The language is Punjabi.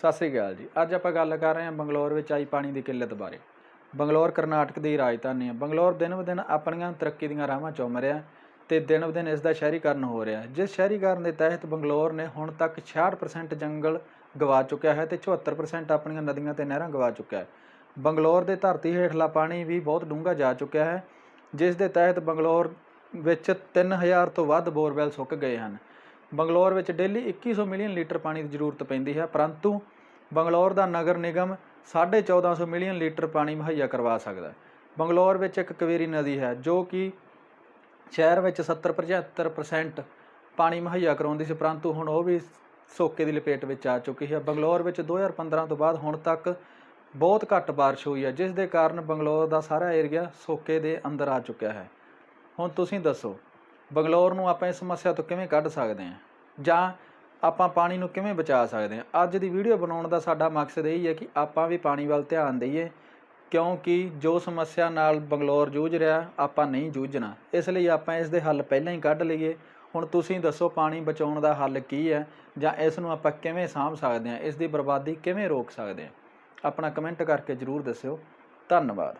ਸਤਿ ਸ੍ਰੀ ਅਕਾਲ ਜੀ। ਅੱਜ ਆਪਾਂ ਗੱਲ ਕਰ ਰਹੇ ਹਾਂ ਬੰਗਲੌਰ ਵਿੱਚ ਆਈ ਪਾਣੀ ਦੀ ਕਿੱਲਤ ਬਾਰੇ। ਬੰਗਲੌਰ, ਕਰਨਾਟਕ ਦੀ ਰਾਜਧਾਨੀ ਹੈ। ਬੰਗਲੌਰ ਦਿਨ ਬ ਦਿਨ ਆਪਣੀਆਂ ਤਰੱਕੀ ਦੀਆਂ ਰਾਹਾਂ ਚੁੰਮ ਰਿਹਾ ਤੇ ਦਿਨ ਬ ਦਿਨ ਇਸ ਦਾ ਸ਼ਹਿਰੀਕਰਨ ਹੋ ਰਿਹਾ ਜਿਸ ਸ਼ਹਿਰੀਕਰਨ ਦੇ ਤਹਿਤ ਬੰਗਲੌਰ ਨੇ ਹੁਣ ਤੱਕ 66% ਜੰਗਲ ਗਵਾ ਚੁੱਕਿਆ ਹੈ ਤੇ 74% ਆਪਣੀਆਂ ਨਦੀਆਂ ਤੇ ਨਹਿਰਾਂ ਗਵਾ ਚੁੱਕਿਆ ਹੈ। ਬੰਗਲੌਰ ਦੇ ਧਰਤੀ ਹੇਠਲਾ ਪਾਣੀ ਵੀ ਬਹੁਤ ਡੂੰਘਾ ਜਾ ਚੁੱਕਿਆ ਹੈ, ਜਿਸ ਦੇ ਤਹਿਤ ਬੰਗਲੌਰ ਵਿੱਚ 3000 ਤੋਂ ਵੱਧ ਬੋਰਵੈਲ ਸੁੱਕ ਗਏ ਹਨ। ਬੰਗਲੌਰ ਵਿੱਚ ਡੇਲੀ 2100 ਮਿਲੀਅਨ ਲੀਟਰ ਪਾਣੀ ਦੀ ਜ਼ਰੂਰਤ ਪੈਂਦੀ ਹੈ, ਪਰੰਤੂ ਬੰਗਲੌਰ ਦਾ ਨਗਰ ਨਿਗਮ 1450 ਮਿਲੀਅਨ ਲੀਟਰ ਪਾਣੀ ਮੁਹੱਈਆ ਕਰਵਾ ਸਕਦਾ ਹੈ। ਬੰਗਲੌਰ ਵਿੱਚ ਇੱਕ ਕਵੇਰੀ ਨਦੀ ਹੈ ਜੋ ਕਿ ਸ਼ਹਿਰ ਵਿੱਚ 70 75% ਪਾਣੀ ਮੁਹੱਈਆ ਕਰਾਉਂਦੀ ਸੀ, ਪਰੰਤੂ ਹੁਣ ਉਹ ਵੀ ਸੋਕੇ ਦੀ ਲਪੇਟ ਵਿੱਚ ਆ ਚੁੱਕੀ ਹੈ। ਬੰਗਲੌਰ ਵਿੱਚ 2015 ਤੋਂ ਬਾਅਦ ਹੁਣ ਤੱਕ ਬਹੁਤ ਘੱਟ ਬਾਰਿਸ਼ ਹੋਈ ਹੈ, ਜਿਸ ਦੇ ਕਾਰਨ ਬੰਗਲੌਰ ਦਾ ਸਾਰਾ ਏਰੀਆ ਸੋਕੇ ਦੇ ਅੰਦਰ ਆ ਚੁੱਕਿਆ ਹੈ। ਹੁਣ ਤੁਸੀਂ ਦੱਸੋ ਬੰਗਲੌਰ ਨੂੰ ਆਪਾਂ ਇਸ ਸਮੱਸਿਆ ਤੋਂ ਕਿਵੇਂ ਕੱਢ ਸਕਦੇ ਹਾਂ? ਜਾਂ ਆਪਾਂ ਪਾਣੀ ਨੂੰ ਕਿਵੇਂ ਬਚਾ ਸਕਦੇ ਹਾਂ? ਅੱਜ ਦੀ ਵੀਡੀਓ ਬਣਾਉਣ ਦਾ ਸਾਡਾ ਮਕਸਦ ਇਹ ਹੀ ਹੈ ਕਿ ਆਪਾਂ ਵੀ ਪਾਣੀ ਵੱਲ ਧਿਆਨ ਦਈਏ, ਕਿਉਂਕਿ ਜੋ ਸਮੱਸਿਆ ਨਾਲ ਬੰਗਲੌਰ ਜੂਝ ਰਿਹਾ, ਆਪਾਂ ਨਹੀਂ ਜੂਝਣਾ। ਇਸ ਲਈ ਆਪਾਂ ਇਸ ਦੇ ਹੱਲ ਪਹਿਲਾਂ ਹੀ ਕੱਢ ਲਈਏ। ਹੁਣ ਤੁਸੀਂ ਦੱਸੋ ਪਾਣੀ ਬਚਾਉਣ ਦਾ ਹੱਲ ਕੀ ਹੈ? ਜਾਂ ਇਸ ਨੂੰ ਆਪਾਂ ਕਿਵੇਂ ਸਾਂਭ ਸਕਦੇ ਹਾਂ? ਇਸ ਦੀ ਬਰਬਾਦੀ ਕਿਵੇਂ ਰੋਕ ਸਕਦੇ ਹਾਂ? ਆਪਣਾ ਕਮੈਂਟ ਕਰਕੇ ਜਰੂਰ ਦੱਸਿਓ। ਧੰਨਵਾਦ।